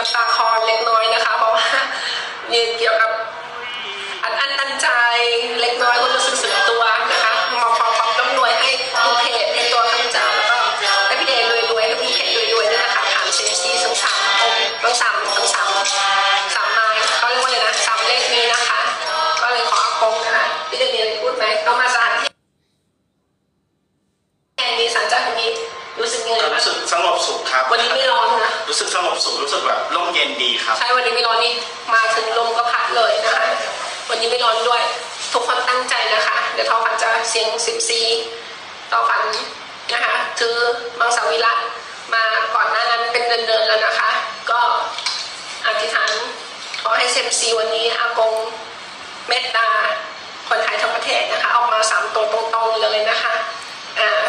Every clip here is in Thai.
ับตาคอเล็กน้อยนะคะ เพราะว่าเกี่ยวกับ งบสุขรู้สึกแบบร่มเย็นดีครับ ใช่ วันนี้ไม่ร้อนนี่มาถึงลมก็พัดเลยนะคะ วันนี้ไม่ร้อนด้วย ทุกคนตั้งใจนะคะ เดี๋ยวทอฝันจะเสียงสิบซีต่อฝันนะคะถือมังสวิรัตมาก่อนหน้านั้นเป็นเดือนๆแล้วนะคะ ก็อธิษฐานขอให้เซมซีวันนี้อากงเมตตาคนไทยทั้งประเทศนะคะ ออกมาสามตัวตรงๆเลยนะคะ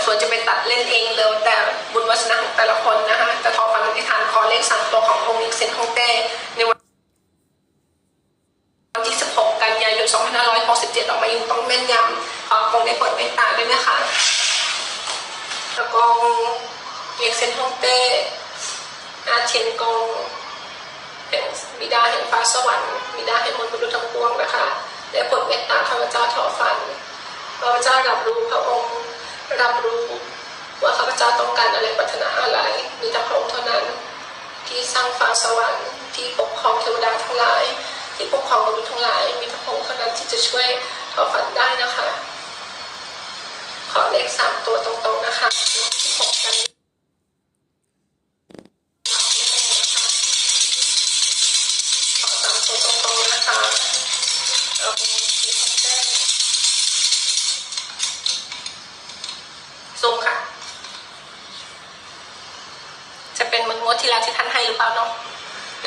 ส่วนจะเป็นตัดเล่นเองเลยแต่บุญวาสนาของแต่ละคนนะคะแต่ทอฝันอธิษฐานขอเลขสามตัวขององค์อิกเซนฮงเต้ในวันที่ 16 กันยายน 2567 ออกมาอยู่ต้องแม่นยำขอกงได้เปิดเมตตาด้วยนะคะแล้วกงเรียกเซนฮ่องเต้อาเทียนกงเป็นบิดาแห่งฟ้าสวรรค์บิดาแห่งมนุษย์ทั้งปวงนะคะได้โปรดเมตตาข้าพเจ้าถอฝันข้าพเจ้ารับรู้พระองค์ รับรู้ว่าข้าพเจ้าต้องการอะไรปรารถนาอะไรมีแต่พระองค์เท่านั้น ที่สร้างฟ้าสวรรค์ที่ปกครองเทวดาทั้งหลาย ที่ปกครองมนุษย์ทั้งหลาย มีพระองค์เท่านั้นที่จะช่วยทอฝันได้นะคะ ขอเลขสามตัวตรงๆนะคะที่หกกัน ดที่แล้วที่ท่านให้หรือเปล่าเนาะ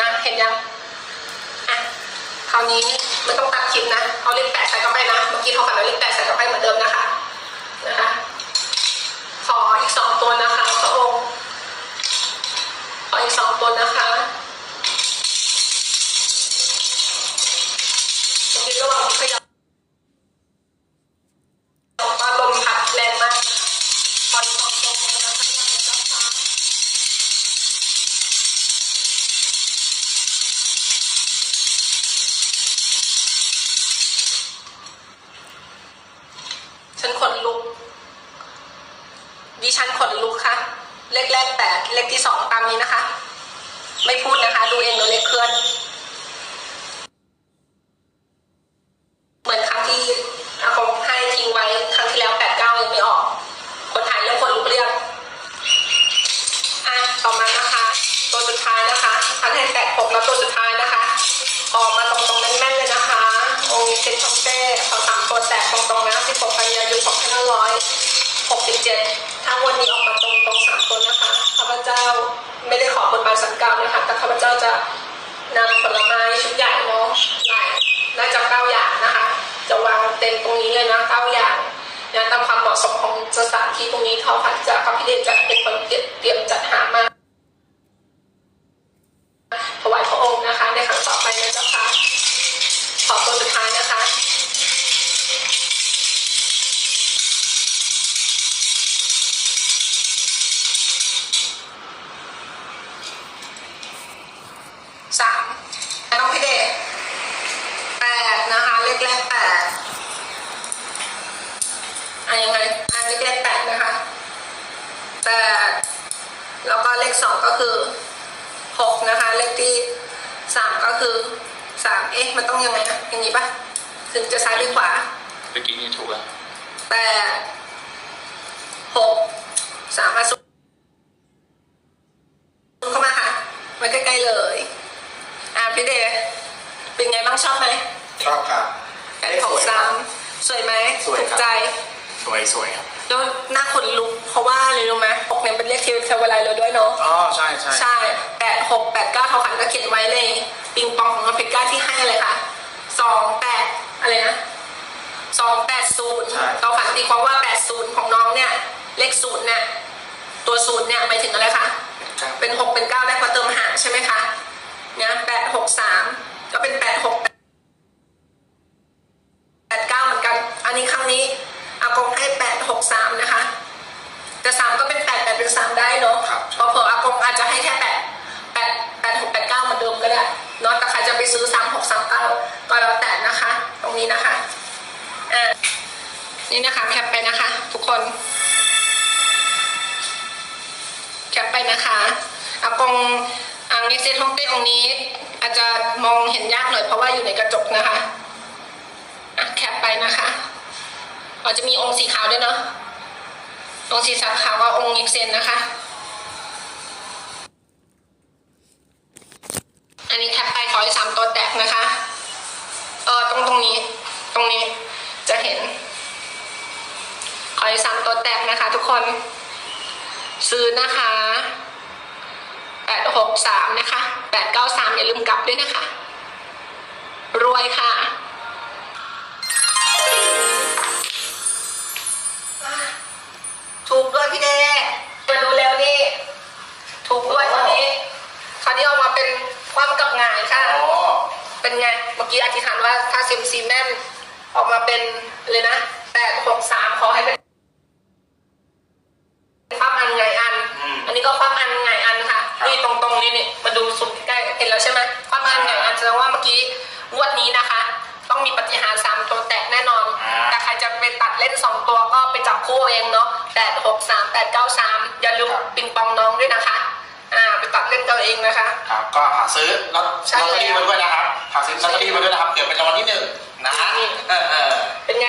นะเห็นยังอะคราวนี้ไม่ต้องตัดคลิปนะเอาเลขแปดใส่เข้าไปนะเมื่อกี้เขากันเอาเลขแปดใส่เข้าไปเหมือนเดิมนะคะนะคะขออีกสองตัวนะคะพระองค์ขออีกสองตัวนะคะ นี้นะคะ ไม่พูดนะคะ ดูเองเลยเลขเคลื่อน เหมือนครั้งที่อากงให้ทิ้งไว้ครั้งที่แล้วแปดเก้ายังไม่ออก คนไทยเริ่มคนลุกเรียกอะต่อมานะคะ ตัวสุดท้ายนะคะครั้งให้แปดหกแล้วตัวสุดท้ายนะคะ ออกมาตรงๆแน่นๆเลยนะคะ องค์เซนทองเต้ขอสามตัวแตกตรงๆนะ16กันยายน2567ถ้ สมของสถานที่ตรงนี้เท่าพันจะพระพิเดชจะเป็นคนเตรียมจัดหามาถวายพระองค์นะคะ ในครั้งต่อไปนะเจ้าค่ะขอตัวสุดท้ายนะคะสามน้องพี่เดชแปดนะคะเลขแรกแปด อะยังไงอะเลขแรกแปดนะคะแปดแล้วก็เลขสองก็คือหกนะคะ เลขที่สามก็คือสามเอ๊ะมันต้องยังไงนะอย่างนี้ปะถึงจะซ้ายหรือขวาเมื่อกี้นี่ถูกแล้วแปดหกสามมาสุดเข้ามาค่ะมาใกล้ๆเลยอะพี่เดย์เป็นไงบ้างชอบไหมชอบครับแปดหกสามสวยไหม สวยครับ ถูกใจ ส วยสวยครับแล้วหน้าขนลุกเพราะว่าอะไรรู้ไหมหกเนี่ยเป็นเลขเทวเทวไลเราด้วยเนาะอ๋อใช่ใช่ใช่แปดหกแปดเก้าเท่าขันก็เขียนไว้ในปิงปองของอเมริกาที่ให้อะไรค่ะสองแปดอะไรนะสองแปดศูนย์เราฝันตีความว่าแปดศูนย์ของน้องเนี่ย เลขศูนย์เนี่ยตัวศูนย์เนี่ยหมายถึงอะไรคะครับเป็นหกเป็นเก้าได้พอเติมหารใช่ไหมคะเนี่ยแปดหกสามก็เป็นแปดหกแปดเก้าเหมือนกัน อันนี้ครั้งนี้อากงให้แปดหกสามนะคะ แต่สามก็เป็นแปดแปดเป็นสามได้เนาะครับ เพอเผื่ออากงอาจจะให้แค่แปดแปดแปดหกแปดเก้าเหมือนเดิมก็ได้เนาะแต่ใครจะไปซื้อสามหกสามเก้าก็แล้วแต่นะคะ ตรงนี้นะคะอ่านี่นะคะแคปไปนะคะ ทุกคน แคปไปนะคะอากงอังเนเซนฮ่องเต้องค์นี้ อาจจะมองเห็นยากหน่อยเพราะว่าอยู่ในกระจกนะคะอะแคปไปนะคะเราจะมีองค์สีขาวด้วยเนาะ องค์สีขาวก็องค์เอกเซนนะคะ อันนี้แคปไปขอให้สามตัวแตกนะคะ เออตรงตรงนี้ ตรงนี้จะเห็น ขอให้สามตัวแตกนะคะ ทุกคน ซื้อนะคะแปดหกสามนะคะแปดเก้าสามอย่าลืมกลับด้วยนะคะ รวยค่ะ เป็นเลยนะแปดหกสามขอให้เป็นความอันไงอัน อันนี้ก็ความอันไงอันค่ะนี่ตรงตรงๆนี้นี่มาดูสุดใกล้ๆเห็นแล้วใช่ไหมความอันไงอันแสดงว่าเมื่อกี้งวดนี้นะคะ ต้องมีปฏิหารย์สามตัวแตกแน่นอน แต่ใครจะไปตัดเล่นสองตัวก็ไปจับคู่เอาเองเนาะแปดหกสามแปดเก้าสามอย่าลืมปิงปองน้องด้วยนะคะอ่าไปตัดเล่นกันเองนะคะครับก็หาซื้อลอตใช่ลอตเตอรี่แล้วไว้ด้วยนะครับหาซื้อลอตเตอรี่ไว้ด้วยนะครับเผื่อเป็นรางวัลที่หนึ่งนะฮะเออเออเป็นไง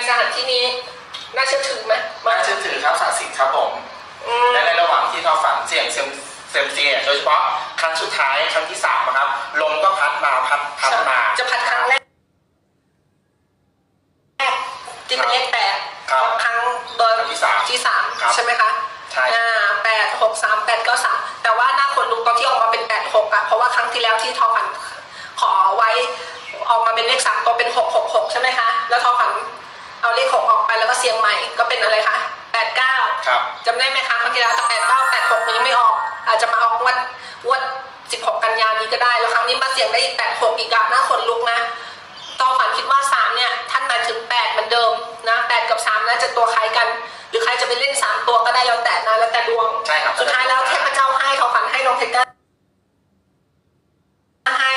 สถานที่นี้น่าเชื่อถือไหมมาเชื่อถือครับศักดิ์สิทธิ์ครับผมอืมและในระหว่างที่เราฝันเสี่ยงเซยมเซยมเซียโดยเฉพาะครั้งสุดท้ายครั้งที่สามนะครับลมก็พัดมาพัดพัดมาจะพัดครั้งแรกที่เป็นเลขแปดครับครั้งโดยครั้งที่สามที่สามครับใช่ไหมคะใช่อ่าแปดหกสามแปดเก้าสามแต่ว่าหน้าคนลุกตอนที่ออกมาเป็นแปดหกอะเพราะว่าครั้งที่แล้วที่ทอฝันขอไว้ออกมาเป็นเลขสามตัวเป็นหกหกหกใช่ไหมคะแล้วทอฝัน เอาเลขหกออกไปแล้วก็เสียงใหม่ก็เป็นอะไรคะแปดเก้าครับจำได้ไหมคะครั้งที่แล้วแต่แปดเก้าแปดหกนี้ไม่ออก อาจจะมาออกงวันวันสิบหกกันยานี้ก็ได้แล้วครั้งนี้มาเสี่ยงได้อีกแปดหกอีกอะน่าขนลุกนะตองฝันคิดว่าสามเนี่ยท่านหมายถึงแปดเหมือนเดิมนะแปดกับสามน่าจะตัวคล้ายกัน หรือใครจะไปเล่นสามตัวก็ได้แล้วแต่นะแล้วแต่ดวงใช่ครับสุดท้ายแล้วเทพเจ้าให้เขาฝันให้น้องเทก้าให้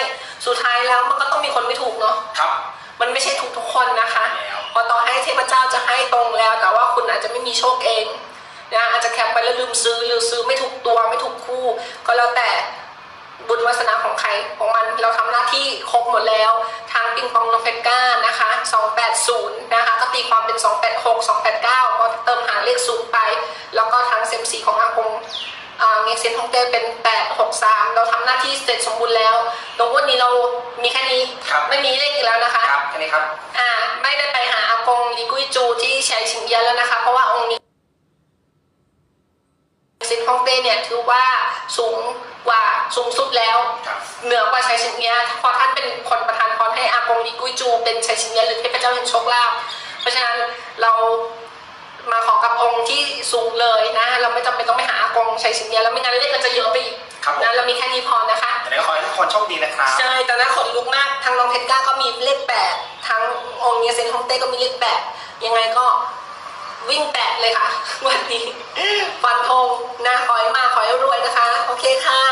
สุดท้ายแล้วมันก็ต้องมีคนไม่ถูกเนาะครับ มันไม่ใช่ทุกทุกๆคนนะคะแล้วพ อต่อให้เทพเจ้าจะให้ตรงแล้ว แต่ว่าคุณอาจจะไม่มีโชคเองนะอาจจะแคปไปแล้วลืมซื้อหรือซื้อไม่ถูกตัวไม่ถูกคู่ ก็แล้วแต่บุญวาสนาของใครของมันเราทำหน้าที่ครบหมดแล้วทางปิงปองนองเพชรก้านะคะ280นะคะก็ตีความเป็น 286 อ่าเงเซนฮงเต้เป็น863เราทำหน้าที่เสร็จสมบูรณ์แล้วตรงวันนี้เรามีแค่นี้ครับไม่มีเลขอีกแล้วนะคะครับแค่นี้ครับอ่าไม่ได้ไปหาอากงลีกุยจูที่ชัยชิงเยียนแล้วนะคะ เพราะว่าองค์นี้เซนฮงเต้เนี่ยถือว่าสูงกว่าสูงสุดแล้วครับเหนือกว่าชัยชิงเยียเพราะท่านเป็นคนประทานพรให้อากงลีกุยจู เป็นชัยชิงเยียหรือเทพเจ้าแห่งโชคลาภเพราะฉะนั้นเรา มาขอกับองค์ที่สูงเลยนะ เราไม่จำเป็นต้องไปหาอากงชัยชิงเยียแล้วไม่งั้นเลขก็จะเยอะไปอีกครับผมนะเรามีแค่นี้พอนะคะ แต่ก็ขอให้ทุกคนโชคดีนะครับใช่แต่น่าขนลุกมากทางน้องเพชรก้าก็มีเลขแปดทั้งองค์เยเซนฮองเต้ก็มีเลขแปดยังไงก็วิ่งแปดเลยค่ะ วันนี้ฟันธงนะขอให้มาขอให้รวยนะคะ โอเคค่ะ